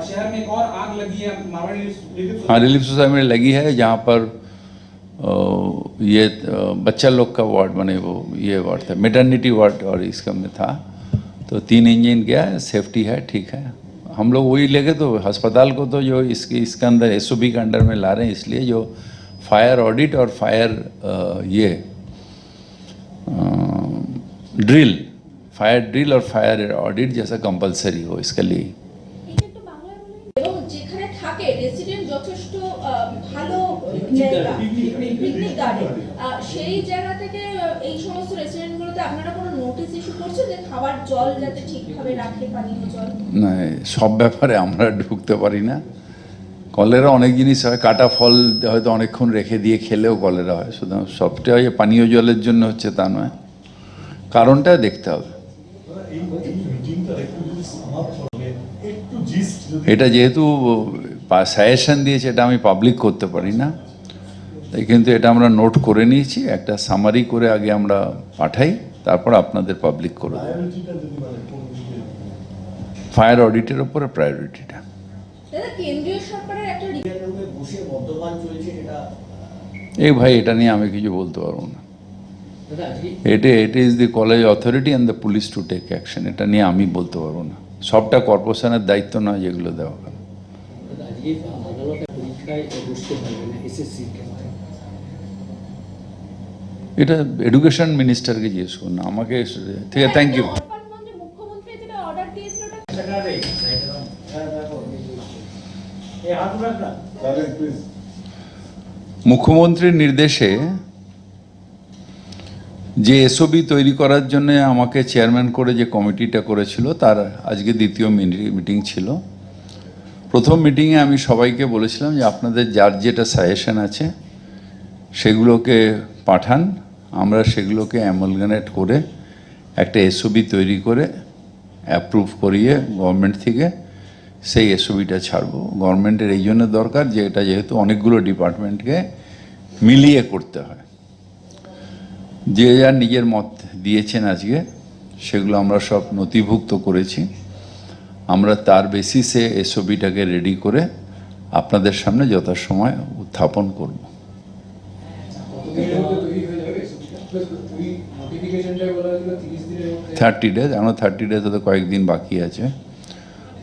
है हाँ relief society में लगी है, जहाँ पर ये बच्चा लोग का वार्ड बने, वो, ये वार्ड था मेटर्निटी वार्ड और इसका में था। तो तीन इंजन गया है सेफ्टी है, ठीक है। हम लोग वही लेके तो अस्पताल को तो जो इसके इसके अंदर एस के अंडर में ला रहे हैं, इसलिए जो फायर ऑडिट और फायर ये ड्रिल फायर ड्रिल और फायर ऑडिट जैसा कंपलसरी हो, इसके लिए। জায়গা পিকনিক গার্ডেন সেই জায়গা থেকে এই সমস্ত রেস্টুরেন্টগুলোতে আপনারা কোনো নোটিশ ইস্যু করছেন যে খাবার জল যাতে ঠিকভাবে রাখে পানীয় জল? না সব ব্যাপারে আমরা ঢুকতে পারি না। কলেরা অনেক জিনিস হয় কাটা ফল হয়তো অনেকক্ষণ রেখে দিয়ে খেলেও কলেরা হয়। সুতরাং সবটা ওই পানীয় জলের জন্য হচ্ছে তা নয়। কারণটা দেখতে হবে। এটা যেহেতু সাজেশন দিয়েছে এটা আমি পাবলিক করতে পারি না। তাই কিন্তু এটা আমরা নোট করে নিয়েছি একটা সামারি করে আগে আমরা পাঠাই তারপর আপনাদের পাবলিক করে দেবো। যদি মানে ফায়ার অডিটের ওপরে প্রায়োরিটিটা দাদা কেন্দ্রীয় সরকারের একটা রি- রুমে বসে মদ্যপান চলছে সেটা এই ভাই এটা নিয়ে আমি কিছু বলতে পারব না। এটা it is the college authority and the police to take action এটা নিয়ে আমি বলতে পারব না। সবটা কর্পোরেশনের দায়িত্ব নয় যেগুলো দেওয়া হবে এটা এডুকেশন মিনিস্টারকে জিজ্ঞেস করুন, আমাকে ঠিক আছে থ্যাংক ইউ মুখ্যমন্ত্রীর নির্দেশে যে এসওবি তৈরি করার জন্য আমাকে চেয়ারম্যান করে যে কমিটিটা করেছিল, তার আজকে দ্বিতীয় মিটিং ছিল। প্রথম মিটিংয়ে আমি সবাইকে বলেছিলাম যে আপনাদের যার যেটা সাজেশন আছে, সেগুলোকে পাঠান। আমরা সেগুলোকে অ্যামলগানেট করে একটা এসওবি তৈরি করে অ্যাপ্রুভ করিয়ে গভর্নমেন্ট থেকে সেই এসওবিটা ছাড়বো। গভর্নমেন্টের এই জন্য দরকার যে এটা যেহেতু অনেকগুলো ডিপার্টমেন্টকে মিলিয়ে করতে হয়। যে যার নিজের মত দিয়েছেন আজকে, সেগুলো আমরা সব নথিভুক্ত করেছি। আমরা তার বেসিসে এসওবিটাকে রেডি করে আপনাদের সামনে যথাসময় উত্থাপন করব। থার্টি ডেজ এখনও থার্টি ডেজ হতে কয়েকদিন বাকি আছে।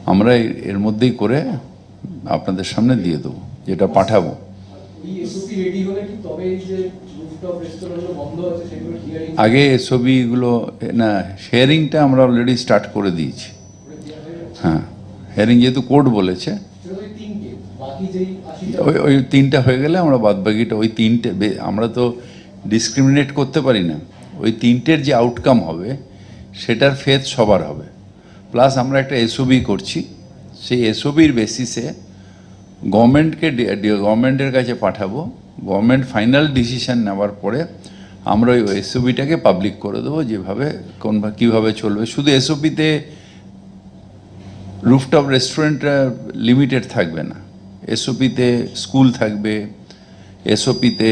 আমরা এর- মধ্যেই করে আপনাদের সামনে দিয়ে দেবো যেটা পাঠাবো। আগে ছবিগুলো না শেয়ারিংটা আমরা অলরেডি স্টার্ট করে দিয়েছি। হয়ে হ্যাঁ হেয়ারিং যেহেতু কোর্ট বলেছে। ওই ওই তিনটা হয়ে গেলে আমরা বাদবাকিটা ওই তিনটে আমরা তো ডিসক্রিমিনেট করতে পারি না। ওই তিনটের যে আউটকাম হবে, সেটার ফেদ সবার হবে। প্লাস আমরা একটা এসওবি করছি। সেই এসওবির বেসিসে গভর্নমেন্টকে গভর্নমেন্টের কাছে পাঠাবো। গভর্নমেন্ট ফাইনাল ডিসিশন নেওয়ার পরে আমরা ওই এসওবিটাকে পাবলিক করে দেবো, যেভাবে কোন কীভাবে চলবে। শুধু এসওপিতে রুফটপ রেস্টুরেন্ট লিমিটেড থাকবে না। এসওপিতে স্কুল থাকবে। এসওপিতে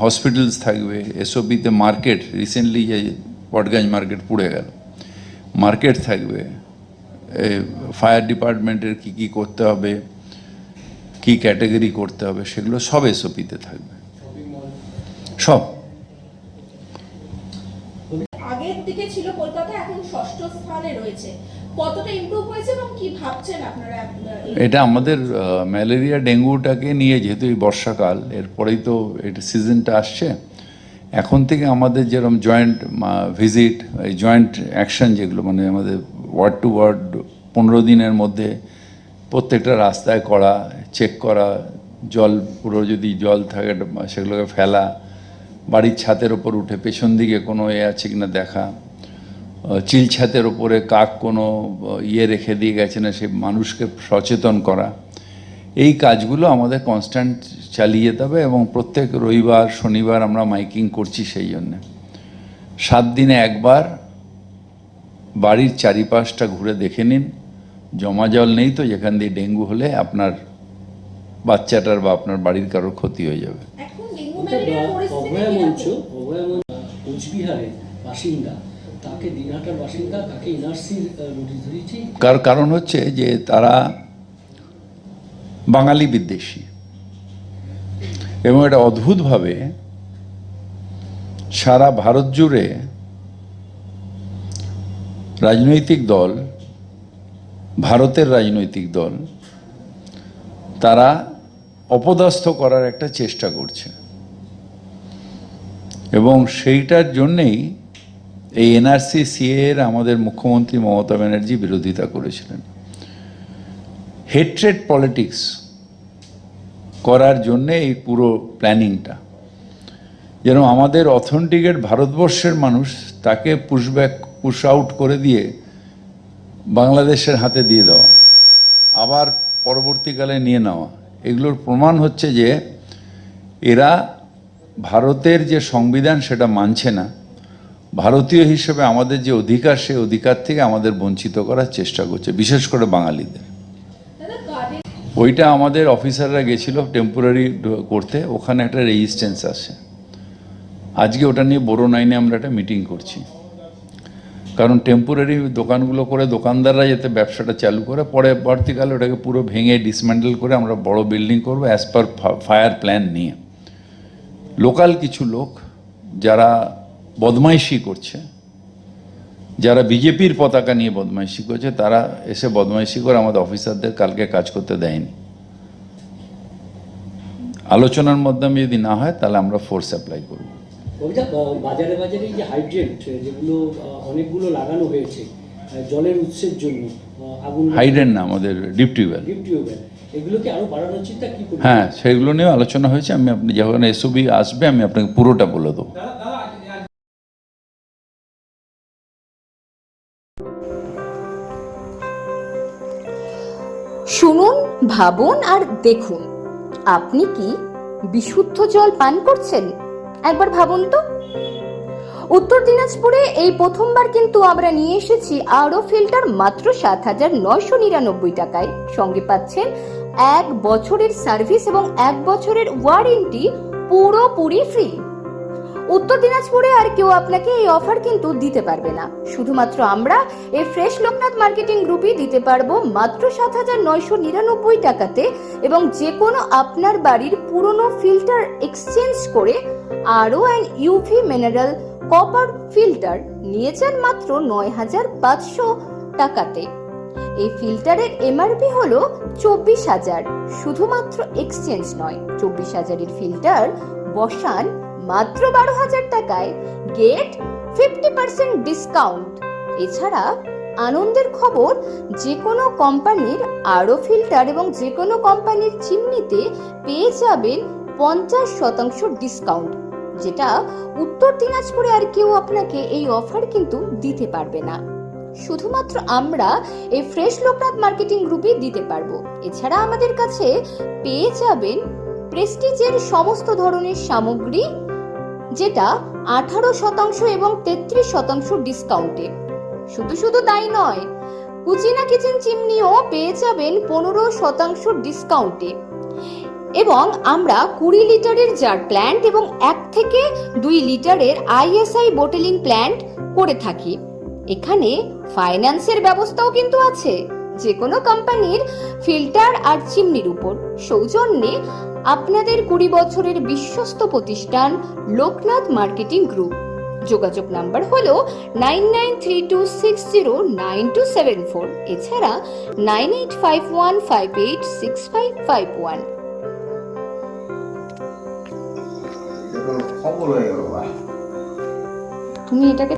হসপিটালস থাকবে এসওপিতে মার্কেট রিসেন্টলি যে পটগঞ্জ মার্কেট পুড়ে গেল মার্কেট থাকবে ফায়ার ডিপার্টমেন্টের কি কি করতে হবে, কি ক্যাটাগরি করতে হবে, সেগুলো সব এসওপিতে থাকবে। সব আগের দিকে ছিল কলকাতা এখন ষষ্ঠ স্থানে রয়েছে কতটা ইমপ্রুভ হয়েছে এবং কি ভাবছেন আপনারা আহ, এই- এটা আমাদের ম্যালেরিয়া, ডেঙ্গুটাকে নিয়ে যেহেতু এই বর্ষাকাল এরপরেই তো এটা সিজনটা আসছে। এখন থেকে আমাদের যেরকম জয়েন্ট ভিজিট, এই জয়েন্ট অ্যাকশন যেগুলো মানে আমাদের ওয়ার্ড টু ওয়ার্ড পনেরো দিনের মধ্যে প্রত্যেকটা রাস্তায় করা, চেক করা, জল, পুরো যদি জল থাকে, সেগুলোকে ফেলা, বাড়ির ছাতের ওপর উঠে পেছন দিকে কোনো এ আছে কিনা দেখা আহ, চিল ছাতের ওপরে কাক কোনো ইয়ে রেখে দিয়ে গেছে না সে মানুষকে সচেতন করা। এই কাজগুলো আমাদের কনস্ট্যান্ট চালিয়ে যেতে হবে এবং প্রত্যেক রবিবার শনিবার আমরা মাইকিং করছি সেই জন্যে। সাত দিনে একবার বাড়ির চারিপাশটা ঘুরে দেখে নিন। জমা জল নেই তো যেখান দিয়ে ডেঙ্গু হলে আপনার বাচ্চাটার বা আপনার বাড়ির কারোর ক্ষতি হয়ে যাবে। কোচবিহারের বাসিন্দা কার কারণ হচ্ছে যে তারা বাঙালি বিদ্বেষী। এবং এটা অদ্ভুতভাবে সারা ভারত জুড়ে রাজনৈতিক দল, ভারতের রাজনৈতিক দল, তারা অপদস্থ করার একটা চেষ্টা করছে। এবং সেইটার জন্যেই এই এনআরসি সিএ এর আমাদের মুখ্যমন্ত্রী মমতা ব্যানার্জি বিরোধিতা করেছিলেন। হেট্রেড পলিটিক্স করার জন্যে এই পুরো প্ল্যানিংটা। যেন আমাদের অথেন্টিকেট ভারতবর্ষের মানুষ তাকে পুশব্যাক পুশ আউট করে দিয়ে বাংলাদেশের হাতে দিয়ে দেওয়া, আবার পরবর্তীকালে নিয়ে নেওয়া। এগুলোর প্রমাণ হচ্ছে যে এরা ভারতের যে সংবিধান সেটা মানছে না। ভারতীয় হিসেবে আমাদের যে অধিকার সেই অধিকার থেকে আমাদের বঞ্চিত করার চেষ্টা করছে বিশেষ করে বাঙালিদের। ওইটা আমাদের অফিসাররা গেছিল টেম্পোরারি করতে ওখানে একটা রেজিস্ট্যান্স আছে আজকে ওটা নিয়ে বড় নাইনে আমরা একটা মিটিং করছি। কারণ টেম্পোরারি দোকানগুলো করে দোকানদাররা যাতে ব্যবসাটা চালু করে পরে পরবর্তীকালে ওটাকে পুরো ভেঙে ডিসম্যান্ডেল করে আমরা বড় বিল্ডিং করব অ্যাজ পার ফায়ার প্ল্যান নিয়ে। লোকাল কিছু লোক যারা বদমাইশি করছে। যারা বিজেপির পতাকা নিয়ে বদমাইশি করছে তারা এসে বদমাইশি করে আমাদের অফিসারদের কালকে কাজ করতে দেয়নি। আলোচনার মাধ্যমে যদি না হয় তাহলে আমরা ফোর্স অ্যাপ্লাই করব। বাজারে বাজারে যে হাইড্রেন্ট যেগুলো অনেকগুলো লাগানো হয়েছে জলের উৎসের জন্য আগুন হাইডেন না আমাদের ডিপ টিউবওয়েল ডিপ টিউবওয়েল এগুলোকে আরও বাড়ানোর চিন্তা কি হ্যাঁ সেগুলো নিয়েও আলোচনা হয়েছে। আমি আপনি যখন এসওবি আসবে আমি আপনাকে পুরোটা বলে দেবো। ভাবুন আর দেখুন। আপনি কি বিশুদ্ধ জল পান করছেন? একবার ভাবুন তো। উত্তর দিনাজপুরে এই প্রথমবার কিন্তু আমরা নিয়ে এসেছি আরও ফিল্টার মাত্র সাত হাজার নয়শো নিরানব্বই টাকায়। সঙ্গে পাচ্ছেন এক বছরের সার্ভিস এবং এক বছরের ওয়ারেন্টি পুরোপুরি ফ্রি। উত্তর দিনাজপুরে আর কেউ আপনাকে এই অফার কিন্তু দিতে পারবে না। শুধুমাত্র আমরা এই ফ্রেশ লোকনাথ মার্কেটিং গ্রুপই দিতে পারব মাত্র সাত হাজার নয়শো নিরানব্বই টাকাতে এবং যে কোনো আপনার বাড়ির পুরনো ফিল্টার এক্সচেঞ্জ করে আরও and UV mineral copper filter নিয়ে যান মাত্র নয় হাজার পাঁচশো টাকাতে। এই ফিল্টারের এমআরপি হল চব্বিশ হাজার। শুধুমাত্র এক্সচেঞ্জ নয়, চব্বিশ হাজারের ফিল্টার বসান মাত্র বারো হাজার টাকায় গেট ফিফটি পার্সেন্ট ডিসকাউন্ট এছাড়া আনন্দের খবর যে কোনো কোম্পানির আরও ফিল্টার এবং যে কোনো কোম্পানির চিমনিতে পেয়ে যাবেন পঞ্চাশ শতাংশ ডিসকাউন্ট যেটা উত্তর দিনাজপুরে আর কেউ আপনাকে এই অফার কিন্তু দিতে পারবে না। শুধুমাত্র আমরা এই ফ্রেশ লোকনাথ মার্কেটিং গ্রুপে দিতে পারব। এছাড়া আমাদের কাছে পেয়ে যাবেন প্রেস্টিজের সমস্ত ধরনের সামগ্রী যেটা আঠারো শতাংশ এবং তেত্রিশ শতাংশ ডিসকাউন্টে। শুধু শুধু তাই নয় কুচিনা কিচেন চিমনিও পেয়ে যাবেন পনেরো শতাংশ ডিসকাউন্টে। এবং আমরা কুড়ি লিটারের জার প্ল্যান্ট এবং এক থেকে দুই লিটারের আইএসআই বোটেলিং প্ল্যান্ট করে থাকি। এখানে ফাইন্যান্সের ব্যবস্থাও কিন্তু আছে। যে কোনো কোম্পানির ফিল্টার আর চিমনির উপর। সৌজন্যে আপনাদের কুড়ি বছরের বিশ্বস্ত প্রতিষ্ঠান লোকনাথ মার্কেটিং গ্রুপ। যোগাযোগ নাম্বার হল nine nine three two six zero nine two seven four. এছাড়া nine eight five one five eight six five five one. তুমি এটাকে